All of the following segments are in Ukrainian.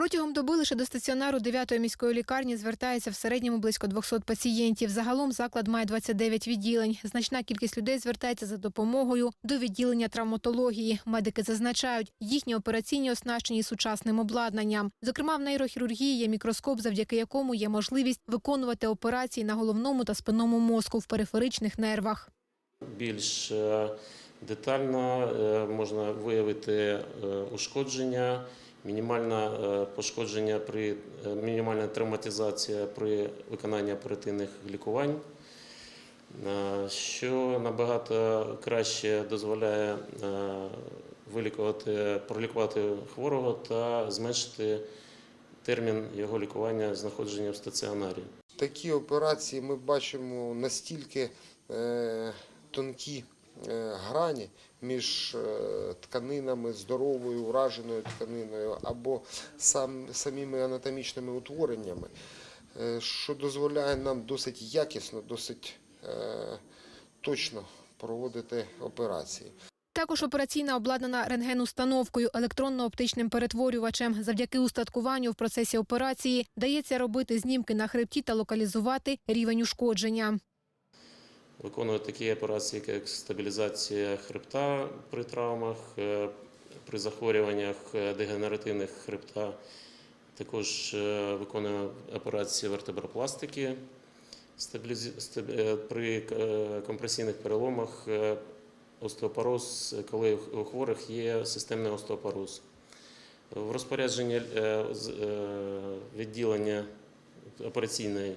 Протягом доби лише до стаціонару 9-ї міської лікарні звертається в середньому близько 200 пацієнтів. Загалом заклад має 29 відділень. Значна кількість людей звертається за допомогою до відділення травматології. Медики зазначають, їхні операційні оснащені сучасним обладнанням. Зокрема, в нейрохірургії є мікроскоп, завдяки якому є можливість виконувати операції на головному та спинному мозку в периферичних нервах. Більш е, детально е, можна виявити е, ушкодження, мінімальне пошкодження при е, мінімальна травматизація при виконанні оперативних лікувань, е, що набагато краще дозволяє е, вилікувати, пролікувати хворого та зменшити термін його лікування знаходження в стаціонарі. Такі операції ми бачимо настільки тонкі грані між е, тканинами, здоровою, ураженою тканиною або сам, самими анатомічними утвореннями, е, що дозволяє нам досить якісно, досить е, точно проводити операції. Також операційна обладнана рентгенустановкою, електронно-оптичним перетворювачем. Завдяки устаткуванню в процесі операції дається робити знімки на хребті та локалізувати рівень ушкодження. Виконують такі операції, як стабілізація хребта при травмах, е, при захворюваннях е, дегенеративних хребта. Також е, виконуємо операції вертебропластики при компресійних переломах, остеопороз, коли у хворих є системний остеопороз. В розпорядженні відділення операційної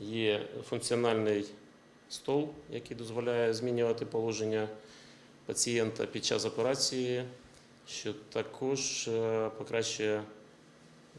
є функціональний стол, який дозволяє змінювати положення пацієнта під час операції, що також е, покращує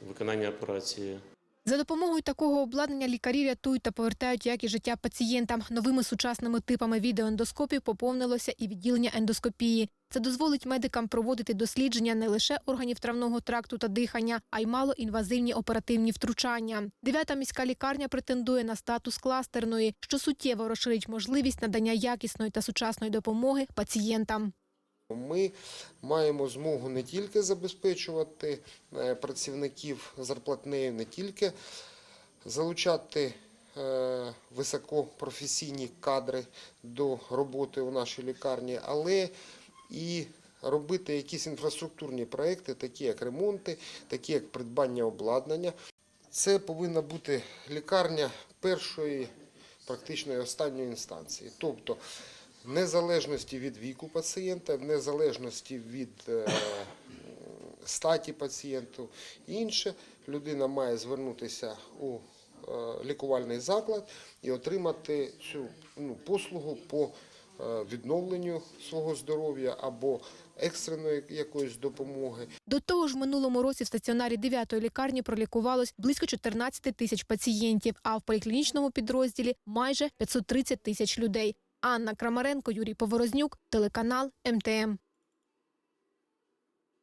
виконання операції. За допомогою такого обладнання лікарі рятують та повертають якість життя пацієнтам. Новими сучасними типами відеоендоскопів поповнилося і відділення ендоскопії. Це дозволить медикам проводити дослідження не лише органів травного тракту та дихання, а й малоінвазивні оперативні втручання. Дев'ята міська лікарня претендує на статус кластерної, що суттєво розширить можливість надання якісної та сучасної допомоги пацієнтам. Ми маємо змогу не тільки забезпечувати е, працівників зарплатнею, не тільки залучати е, високопрофесійні кадри до роботи у нашій лікарні, але і робити якісь інфраструктурні проекти, такі як ремонти, такі як придбання обладнання. Це повинна бути лікарня першої, практично і останньої інстанції. Тобто, в незалежності від віку пацієнта, в незалежності від е, статі пацієнту і інше, людина має звернутися у е, лікувальний заклад і отримати цю ну, послугу по е, відновленню свого здоров'я або екстреної якоїсь допомоги. До того ж, в минулому році в стаціонарі 9-ї лікарні пролікувалось близько 14 тисяч пацієнтів, а в поліклінічному підрозділі майже 530 тисяч людей. Анна Крамаренко, Юрій Поворознюк, телеканал МТМ.